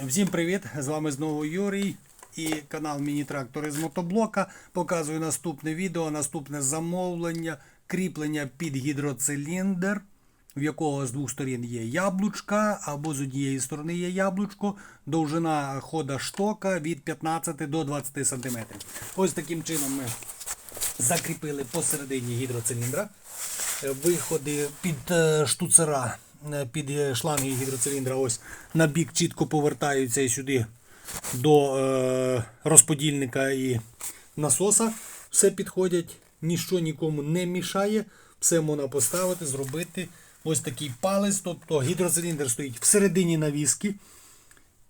Всім привіт! З вами знову Юрій і канал Міні-Трактори з мотоблока. Показую наступне відео, наступне замовлення, кріплення під гідроциліндр, в якого з двох сторін є яблучка, або з однієї сторони є яблучко. Довжина хода штока від 15 до 20 см. Ось таким чином ми закріпили посередині гідроциліндра. Виходи під е, штуцера, під е, шланги гідроциліндра ось на бік чітко повертаються і сюди до е, розподільника і насоса. Все підходять, ніщо нікому не мішає. Все можна поставити, зробити. Ось такий палець. Тобто гідроциліндр стоїть всередині навіски,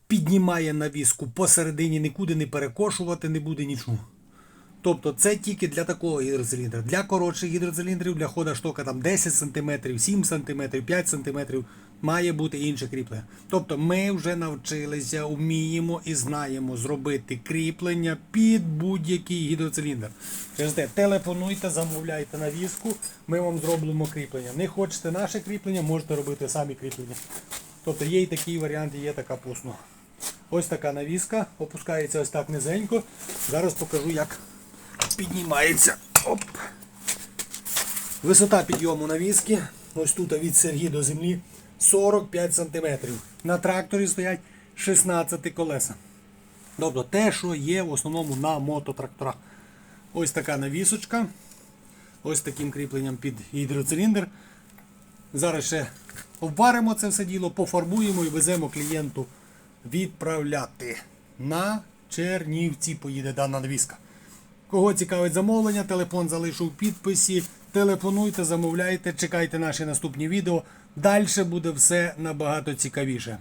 піднімає навіску посередині, нікуди не перекошувати, не буде нічого. Тобто це тільки для такого гідроциліндра. Для коротших гідроциліндрів, для хода штока там 10 см, 7 см, 5 см має бути інше кріплення. Тобто ми вже навчилися, вміємо і знаємо зробити кріплення під будь-який гідроциліндр. Через те телефонуйте, замовляйте навіску, ми вам зробимо кріплення. Не хочете наше кріплення, можете робити самі кріплення. Тобто є і такий варіант, є така послуга. Ось така навіска, опускається ось так низенько. Зараз покажу, як піднімається. Оп. Висота підйому навіски. Ось тут від Сергії до землі 45 см. На тракторі стоять 16 колеса. Тобто те, що є в основному на мототракторах. Ось така навісочка. Ось таким кріпленням під гідроциліндр. Зараз ще обваримо це все діло, пофарбуємо і веземо клієнту відправляти. На Чернівці поїде дана навіска. Кого цікавить замовлення, телефон залишу в підписі. Телефонуйте, замовляйте, чекайте наші наступні відео. Далі буде все набагато цікавіше.